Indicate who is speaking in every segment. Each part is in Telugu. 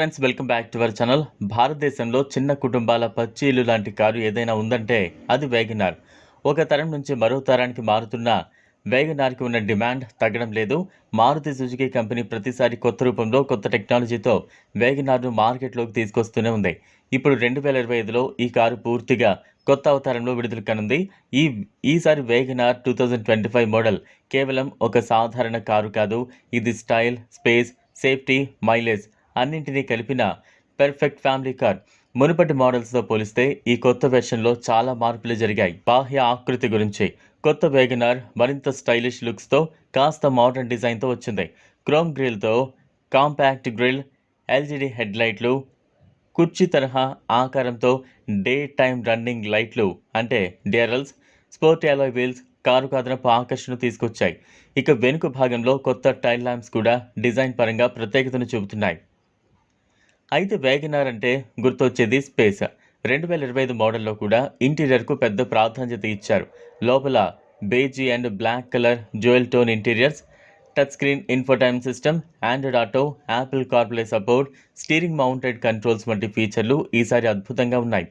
Speaker 1: Friends welcome back to our channel భారతదేశంలో చిన్న కుటుంబాల పచ్చి ఇల్లు లాంటి కారు ఏదైనా ఉందంటే అది వేగనార్ ఒక తరం నుంచి మరో తరానికి మారుతున్న వేగనార్కి ఉన్న డిమాండ్ తగ్గడం లేదు. మారుతి సుజుకి కంపెనీ ప్రతిసారి కొత్త రూపంలో కొత్త టెక్నాలజీతో వేగనార్ను మార్కెట్లోకి తీసుకొస్తూనే ఉంది. ఇప్పుడు రెండు వేల ఇరవై ఐదులో ఈ కారు పూర్తిగా కొత్త అవతారంలో విడుదల కానుంది. ఈ ఈసారి Wagon R two thousand twenty five model కేవలం ఒక సాధారణ కారు కాదు. ఇది స్టైల్ స్పేస్ సేఫ్టీ మైలేజ్ అన్నింటినీ కలిపిన పెర్ఫెక్ట్ ఫ్యామిలీ కార్ మునుపటి మోడల్స్తో పోలిస్తే ఈ కొత్త వెర్షన్లో చాలా మార్పులు జరిగాయి. బాహ్య ఆకృతి గురించి. కొత్త వేగనార్ మరింత స్టైలిష్ లుక్స్తో కాస్త మోడర్న్ డిజైన్తో వచ్చింది. క్రోమ్ గ్రిల్తో కాంపాక్ట్ గ్రిల్ ఎల్జీడీ హెడ్లైట్లు కుర్చీ తరహా ఆకారంతో డే టైమ్ రన్నింగ్ లైట్లు అంటే DRLs sport alloy wheels car అదనపు ఆకర్షణ తీసుకొచ్చాయి. ఇక వెనుక భాగంలో కొత్త టైల్ ల్యాంప్స్ కూడా డిజైన్ పరంగా ప్రత్యేకతను చూపుతున్నాయి. అయితే వేగనార్ అంటే గుర్తొచ్చేది స్పేస్. రెండు వేల ఇరవై ఐదు మోడల్లో కూడా ఇంటీరియర్కు పెద్ద ప్రాధాన్యత ఇచ్చారు. లోపల beige and black colour jewel tone interiors touch screen infotainment system Android Auto Apple CarPlay support steering mounted controls వంటి ఫీచర్లు ఈసారి అద్భుతంగా ఉన్నాయి.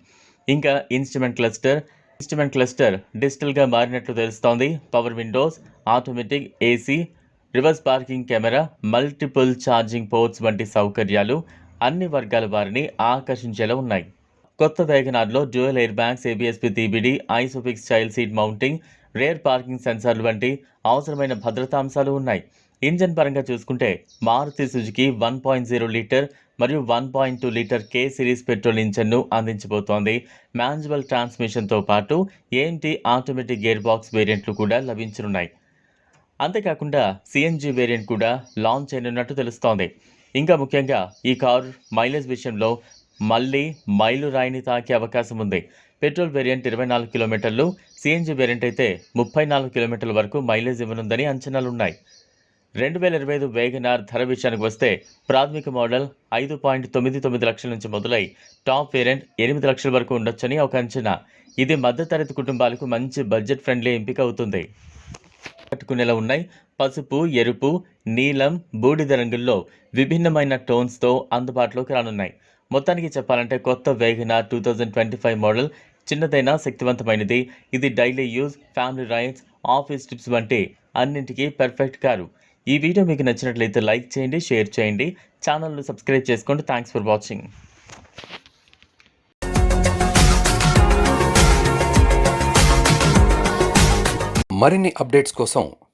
Speaker 1: ఇంకా ఇన్స్ట్రుమెంట్ క్లస్టర్ ఇన్స్ట్రుమెంట్ క్లస్టర్ డిజిటల్గా మారినట్లు తెలుస్తోంది. Power windows automatic AC reverse parking camera multiple charging ports వంటి సౌకర్యాలు అన్ని వర్గాల వారిని ఆకర్షించేలా ఉన్నాయి. కొత్త వేగనార్లో dual air bags ABS EBD ISOFIX child seat mounting rear parking సెన్సార్లు వంటి అవసరమైన భద్రతా అంశాలు ఉన్నాయి. ఇంజన్ పరంగా చూసుకుంటే Maruti Suzuki one point zero litre మరియు one point two litre K series petrol ఇంజన్ను అందించబోతోంది. మాన్యువల్ ట్రాన్స్మిషన్తో పాటు ఏంటి ఆటోమేటిక్ గేర్ బాక్స్ వేరియంట్లు కూడా లభించనున్నాయి. అంతేకాకుండా సిఎన్జి వేరియంట్ కూడా లాంచ్ అయినట్టు తెలుస్తోంది. ఇంకా ముఖ్యంగా ఈ కారు మైలేజ్ విషయంలో మళ్ళీ మైలు రాయిని తాకే అవకాశం ఉంది. పెట్రోల్ వేరియంట్ ఇరవై నాలుగు కిలోమీటర్లు సిఎన్జి వేరియంట్ అయితే ముప్పై నాలుగు కిలోమీటర్ల వరకు మైలేజ్ ఇవ్వనుందని అంచనాలున్నాయి రెండు వేల ఇరవై ఐదు వేగనార్ ధర విషయానికి వస్తే ప్రాథమిక మోడల్ ఐదు పాయింట్ తొమ్మిది తొమ్మిది లక్షల నుంచి మొదలై టాప్ వేరియంట్ ఎనిమిది లక్షల వరకు ఉండొచ్చని ఒక అంచనా. ఇది మధ్యతరగతి కుటుంబాలకు మంచి బడ్జెట్ ఫ్రెండ్లీ ఎంపిక అవుతుంది. పట్టుకునేలా ఉన్నాయి. పసుపు ఎరుపు నీలం బూడిద రంగుల్లో విభిన్నమైన టోన్స్తో అందుబాటులోకి రానున్నాయి. మొత్తానికి చెప్పాలంటే కొత్త Wagon R two thousand twenty five model చిన్నదైన శక్తివంతమైనది. ఇది daily use family rides office trips వంటి అన్నింటికీ పర్ఫెక్ట్ కారు. ఈ వీడియో మీకు నచ్చినట్లయితే లైక్ చేయండి షేర్ చేయండి. ఛానల్ను సబ్స్క్రైబ్ చేసుకోండి. Thanks for watching.
Speaker 2: మరిన్ని అప్డేట్స్ కోసం